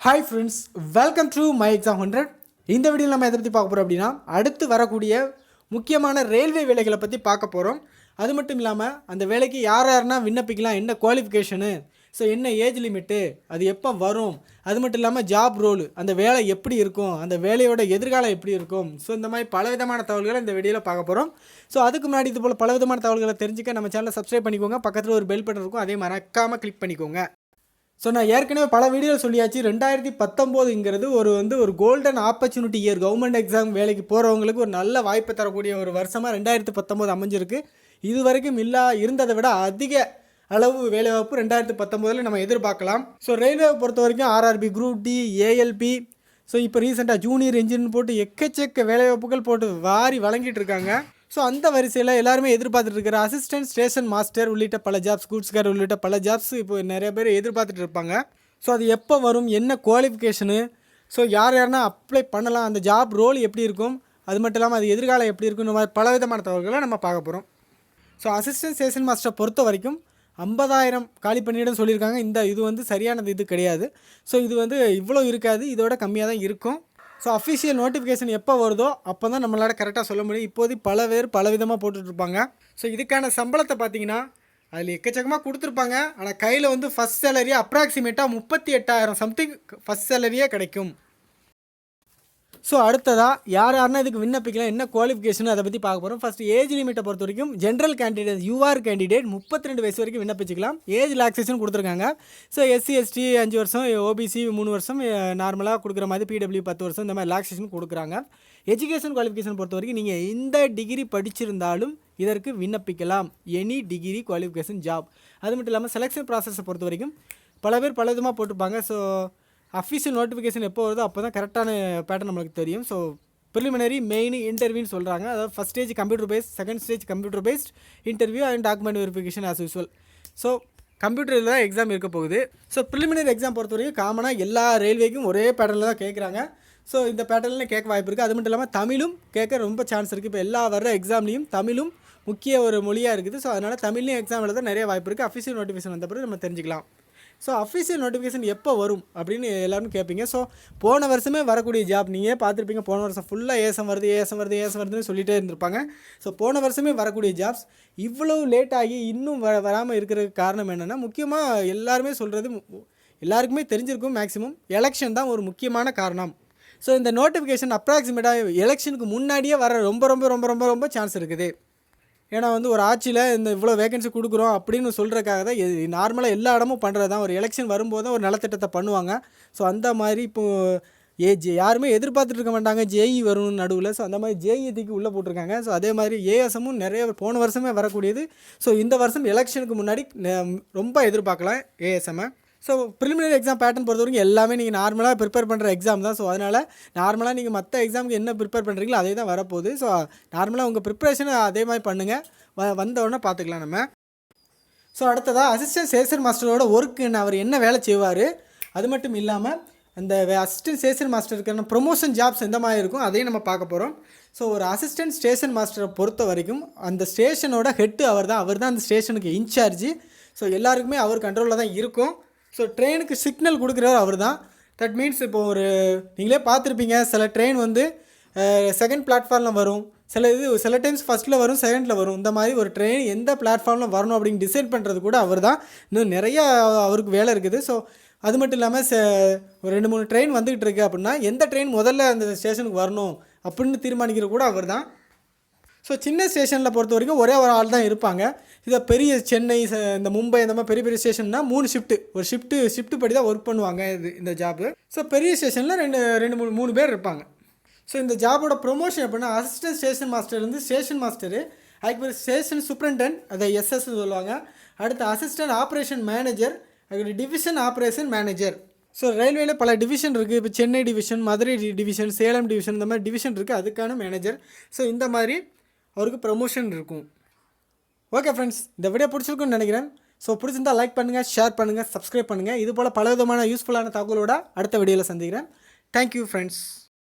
Hi friends welcome to my exam hundred இந்த வீடியோவில் நம்ம எதை பற்றி பார்க்க போகிறோம் அப்படின்னா அடுத்து வரக்கூடிய முக்கியமான ரயில்வே வேலைகளை பற்றி பார்க்க போகிறோம் அது மட்டும் இல்லாமல் அந்த வேலைக்கு யார் யாருன்னா விண்ணப்பிக்கலாம் என்ன குவாலிஃபிகேஷனு ஸோ என்ன ஏஜ் லிமிட்டு அது எப்போ வரும் அது மட்டும் இல்லாமல் ஜாப் ரோல் அந்த வேலை எப்படி இருக்கும் அந்த வேலையோட எதிர்காலம் எப்படி இருக்கும் ஸோ இந்த மாதிரி பல விதமான தகவல்களை இந்த வீடியோவில் பார்க்க போகிறோம் ஸோ அதுக்கு முன்னாடி இது போல் பலவிதமான தகவல்களை தெரிஞ்சுக்க நம்ம சேனலை சப்ஸ்கிரைப் பண்ணிக்கோங்க பக்கத்தில் ஒரு பெல் பட்டன் இருக்கும் அதே மறக்காமல் கிளிக் பண்ணிக்கோங்க. ஸோ நான் ஏற்கனவே பல வீடியோவில் சொல்லியாச்சு. ரெண்டாயிரத்தி பத்தொம்போதுங்கிறது ஒரு வந்து ஒரு golden opportunity year government exam வேலைக்கு போகிறவங்களுக்கு ஒரு நல்ல வாய்ப்பு தரக்கூடிய ஒரு வருஷமாக ரெண்டாயிரத்தி பத்தொம்போது அமைஞ்சிருக்கு. இது வரைக்கும் இல்லா இருந்ததை விட அதிக அளவு வேலைவாய்ப்பு ரெண்டாயிரத்தி பத்தொம்போதில் நம்ம எதிர்பார்க்கலாம். ஸோ ரயில்வேவை பொறுத்த வரைக்கும் RRB group D ALP so இப்போ ரீசெண்டாக ஜூனியர் இன்ஜின் போட்டு எக்கச்சக்க வேலைவாய்ப்புகள் போட்டு வாரி வழங்கிட்டு இருக்காங்க. ஸோ அந்த வரிசையில் எல்லாருமே எதிர்பார்த்துட்டு இருக்கிற அசிஸ்டன்ட் ஸ்டேஷன் மாஸ்டர் உள்ளிட்ட பல ஜாப்ஸ் கூட்ஸ்கார் உள்ளிட்ட பல ஜாப்ஸ் இப்போ நிறைய பேர் எதிர்பார்த்துட்டு இருப்பாங்க. ஸோ அது எப்போ வரும்? என்ன குவாலிஃபிகேஷனு ஸோ யார் யாருன்னா அப்ளை பண்ணலாம்? அந்த ஜாப் ரோல் எப்படி இருக்கும்? அது மட்டும் இல்லாமல் அது எதிர்காலம் எப்படி இருக்கும் இந்த மாதிரி பலவிதமான தகவல்களை நம்ம பார்க்க போகிறோம் ஸோ அசிஸ்டன்ட் ஸ்டேஷன் மாஸ்டரை பொறுத்த வரைக்கும் ஐம்பதாயிரம் காலி பண்ணிடும் சொல்லியிருக்காங்க. இந்த இது வந்து சரியானது இது கிடையாது. ஸோ இது வந்து இவ்வளோ இருக்காது. இதோட கம்மியாக தான் இருக்கும். ஸோ அஃபிஷியல் நோட்டிஃபிகேஷன் எப்போ வருதோ அப்போ தான் நம்மளால் கரெக்டாக சொல்ல முடியும். இப்போது பல பேர் பல விதமாக போட்டுட்ருப்பாங்க. ஸோ இதுக்கான சம்பளத்தை பார்த்தீங்கன்னா அதில் எக்கச்சக்கமாக கொடுத்துருப்பாங்க. ஆனால் கையில் வந்து ஃபஸ்ட் சேலரியே அப்ராக்சிமேட்டாக முப்பத்தி எட்டாயிரம் சம்திங் ஃபஸ்ட் சேலரியே கிடைக்கும். ஸோ அடுத்ததாக யார் யாருன்னா இதுக்கு விண்ணப்பிக்கலாம் என்ன குவாலிஃபிகேஷன் அதை பற்றி பார்க்க போகிறோம் ஃபஸ்ட் ஏஜ் லிமிட்டை பொறுத்த வரைக்கும் ஜென்ரல் கேண்டிடேட் யூஆர் கேண்டிடேட் முப்பத்தி ரெண்டு வயசு வரைக்கும் விண்ணப்பிச்சிக்கலாம். ஏஜ் ரிலாக்ஸேஷன் கொடுத்துருக்காங்க. ஸோ எஸ்சி எஸ்டி அஞ்சு வருஷம் ஓபிசி மூணு வருஷம் நார்மலாக கொடுக்குற மாதிரி பிடபிள்யூ பத்து வருஷம் இந்த மாதிரி ரிலாக்ஸேஷன் கொடுக்குறாங்க. எஜுகேஷன் குவாலிஃபிகேஷன் பொறுத்த வரைக்கும் நீங்கள் எந்த டிகிரி படிச்சிருந்தாலும் இதற்கு விண்ணப்பிக்கலாம். எனி டிகிரி குவாலிஃபிகேஷன் ஜாப் அது மட்டும் இல்லாமல் செலெக்ஷன் ப்ராசஸை பொறுத்த வரைக்கும் பல பேர் பல விதமாக போட்டிருப்பாங்க. ஸோ அஃபீஷியல் நோட்டிஃபிகேஷன் எப்போ வருதோ அப்போ தான் கரெக்டான பேட்டர்ன் நம்மளுக்கு தெரியும். ஸோ ப்ரிலிமினரி மெயின் இன்டர்வியூன்னு சொல்கிறாங்க அதாவது first stage computer based second stage computer based interview and document verification as usual so கம்ப்யூட்டரில் தான் எக்ஸாம் இருக்க போகுது. ஸோ ப்ரிலிமினரி எக்ஸாம் பொறுத்த வரைக்கும் காமனாக எல்லா ரயில்வேக்கும் ஒரே பேட்டர்னில் தான் கேட்குறாங்க ஸோ இந்த பேட்டர்னில் கேட்க வாய்ப்பு இருக்குது அது மட்டும் இல்லாமல் தமிழும் கேட்க ரொம்ப சான்ஸ் இருக்குது இப்போ எல்லா வர்ற எக்ஸாம்லேயும் தமிழும் முக்கிய ஒரு மொழியாக இருக்குது. ஸோ அதனால் தமிழ்லையும் எக்ஸாம் எழுத நிறைய வாய்ப்பு இருக்குது அஃபிஷியல் நோட்டிஃபிகேஷன் வந்த பிறகு நம்ம தெரிஞ்சுக்கலாம். ஸோ அஃபிஷியல் நோட்டிஃபிகேஷன் எப்போ வரும் அப்படின்னு எல்லாரும் கேட்பீங்க. ஸோ போன வருஷமே வரக்கூடிய ஜாப் நீங்கள் பார்த்துருப்பீங்க. போன வருஷம் ஃபுல்லாக ஏசம் வருது ஏசம் வருது ஏசம் வருதுன்னு சொல்லிகிட்டே இருந்திருப்பாங்க. ஸோ போன வருஷமே வரக்கூடிய ஜாப்ஸ் இவ்வளவு லேட் ஆகி இன்னும் வ வராமல் இருக்கிறதுக்கு காரணம் என்னென்னா முக்கியமாக எல்லாருமே சொல்கிறது எல்லாருக்குமே தெரிஞ்சிருக்கும் மேக்ஸிமம் எலெக்ஷன் தான் ஒரு முக்கியமான காரணம். ஸோ இந்த நோட்டிஃபிகேஷன் அப்ராக்சிமேட்டாக எலெக்ஷனுக்கு முன்னாடியே வர ரொம்ப ரொம்ப ரொம்ப ரொம்ப ரொம்ப சான்ஸ் இருக்குது. ஏன்னா வந்து ஒரு ஆட்சியில் இந்த இவ்வளோ வேகன்சி கொடுக்குறோம் அப்படின்னு சொல்கிறக்காக தான் நார்மலாக எல்லா இடமும் பண்ணுறது தான் ஒரு எலெக்ஷன் வரும்போது தான் ஒரு நலத்திட்டத்தை பண்ணுவாங்க. ஸோ அந்த மாதிரி இப்போது ஏ ஜே யாருமே எதிர்பார்த்துட்டு இருக்க மாட்டாங்க. ஜேஇ வரும் நடுவில். ஸோ அந்த மாதிரி ஜேஇ தூக்கி உள்ளே போட்டிருக்காங்க. ஸோ அதே மாதிரி ஏஎஸ்எம்மும் நிறைய போன வருஷமே வரக்கூடியது. ஸோ இந்த வருஷம் எலெக்ஷனுக்கு முன்னாடி ரொம்ப எதிர்பார்க்கலாம். ஏஎஸ்எம்மை. ஸோ ப்ரிலிமினரி எக்ஸாம் பேட்டர்ன் பொறுத்த வரைக்கும் எல்லாமே நீங்கள் நார்மலாக ப்ரிப்பேர் பண்ணுற எக்ஸாம் தான். ஸோ அதனால் நார்மலாக நீங்கள் மற்ற எக்ஸாமுக்கு என்ன ப்ரிப்பேர் பண்ணுறீங்களோ அதே தான் வரப்போகுது. ஸோ நார்மலாக உங்கள் ப்ரிப்பரேஷனை அதே மாதிரி பண்ணுங்கள் வ வந்தவுடனே பார்த்துக்கலாம் நம்ம. ஸோ அடுத்ததாக அசிஸ்டன்ட் சேஷன் மாஸ்டரோட ஒர்க்கு அவர் என்ன வேலை செய்வார்? அது மட்டும் இல்லாமல் அந்த அசிஸ்டன்ட் ஸ்டேஷன் மாஸ்டருக்கான ப்ரொமோஷன் ஜாப்ஸ் எந்த மாதிரி இருக்கும் அதையும் நம்ம பார்க்க போகிறோம் ஸோ ஒரு அசிஸ்டன்ட் ஸ்டேஷன் மாஸ்டரை பொறுத்த வரைக்கும் அந்த ஸ்டேஷனோட ஹெட்டு அவர் தான் அவர் தான் அந்த ஸ்டேஷனுக்கு இன்சார்ஜி ஸோ எல்லாருக்குமே அவர் கண்ட்ரோலில் தான் இருக்கும். ஸோ ட்ரெயினுக்கு சிக்னல் கொடுக்குறவர் அவர் தான் தட் மீன்ஸ் இப்போ ஒரு நீங்களே பார்த்துருப்பீங்க சில ட்ரெயின் வந்து செகண்ட் பிளாட்ஃபார்மில் வரும். சில இது சில டைம்ஸ் ஃபஸ்ட்டில் வரும் செகண்டில் வரும். இந்த மாதிரி ஒரு ட்ரெயின் எந்த பிளாட்ஃபார்மில் வரணும் அப்படின்னு டிசைட் பண்ணுறது கூட அவர் தான் இன்னும் நிறையா அவருக்கு வேலை இருக்குது. ஸோ அது மட்டும் இல்லாமல் ச ஒரு ரெண்டு மூணு ட்ரெயின் வந்துக்கிட்டு இருக்கு அப்படின்னா எந்த ட்ரெயின் முதல்ல அந்த ஸ்டேஷனுக்கு வரணும் அப்படின்னு தீர்மானிக்கிறது கூட அவர் தான் ஸோ சின்ன ஸ்டேஷனில் பொறுத்த வரைக்கும் ஒரே ஒரு ஆள் தான் இருப்பாங்க. இதை பெரிய சென்னை இந்த மும்பை இந்த மாதிரி பெரிய பெரிய ஸ்டேஷன்னா மூணு ஷிஃப்ட்டு ஒரு ஷிஃப்ட்டு ஷிஃப்ட்டு படி தான் ஒர்க் பண்ணுவாங்க இது இந்த ஜாப்பு ஸோ பெரிய ஸ்டேஷனில் ரெண்டு ரெண்டு மூணு மூணு பேர் இருப்பாங்க. ஸோ இந்த ஜாபோட ப்ரொமோஷன் எப்படின்னா அசிஸ்டன்ட் ஸ்டேஷன் மாஸ்டர்லேருந்து ஸ்டேஷன் மாஸ்டரு அதுக்கு ஸ்டேஷன் சூப்பரண்டன்ட் அதை எஸ்எஸ் சொல்லுவாங்க. அடுத்து அசிஸ்டன்ட் ஆப்ரேஷன் மேனேஜர் அதுக்கு டிவிஷன் ஆப்ரேஷன் மேனேஜர் ஸோ ரயில்வேல பல டிவிஷன் இருக்குது இப்போ Chennai division Madurai division Salem division இந்த மாதிரி டிவிஷன் இருக்குது அதுக்கான மேனேஜர் ஸோ இந்த மாதிரி அவருக்கு ப்ரமோஷன் இருக்கும். ஓகே ஃப்ரெண்ட்ஸ் இந்த வீடியோ பிடிச்சிருக்குன்னு நினைக்கிறேன். ஸோ பிடிச்சிருந்தா லைக் பண்ணுங்கள் ஷேர் பண்ணுங்கள் சப்ஸ்கிரைப் பண்ணுங்கள் இது போல் பல விதமான யூஸ்ஃபுல்லான தகவலோட அடுத்த வீடியோவில் சந்திக்கிறேன். Thank you friends